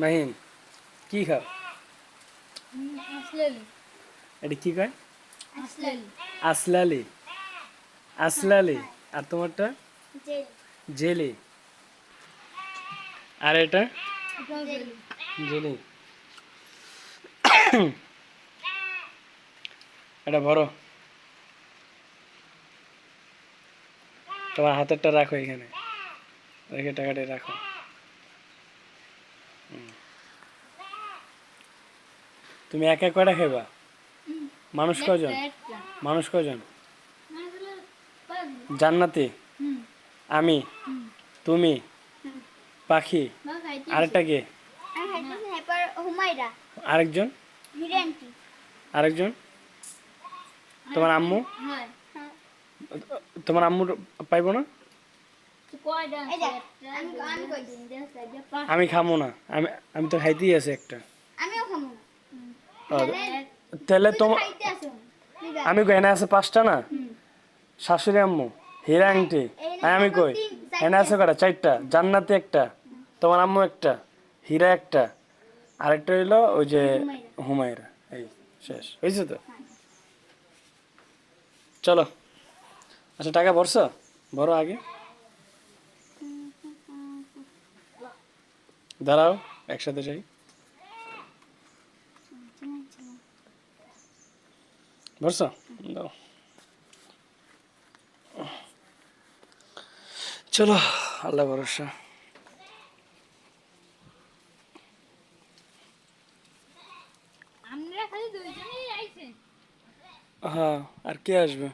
মাহিন কি খাও? এটা কি কয়? আসলালি। আসলালি। আর তোমারটা? জেল। আর এটা? জেল। এটা বড় তোমার হাতেরটা রাখো এখানে। রেখে টাকাটা রাখো। তুমি এক এক কয়টা খাইবা? মানুষ কজন মানুষ কজন জান্নাতি? আমি? তুমি? পাখি? আরেকটা কে? আরেকজন? আরেকজন? তোমার আম্মু? তোমার আম্মুর পাইবো না? আমি আমি খামো না। আমি আমি তো খাইতেই আছে একটা। আমিও খামু না। তাহলে তোমার আমি কই এনে আছে। পাঁচটা না? শাশুড়ি আম্মু হীরা আংটি। আর আমি কই? এনে আছে কটা? চারটা। জান্নাতি একটা। তোমার আম্মু একটা। হীরা একটা। আরেকটা হইল ওই যে হুমায়রা। এই শেষ। হয়েছে তো? চলো। আচ্ছা টাকা ভরছো? ভরো আগে। দাঁড়াও একসাথে যাই। চলো আল্লাহ ভরসা। হ্যাঁ আর কে আসবে?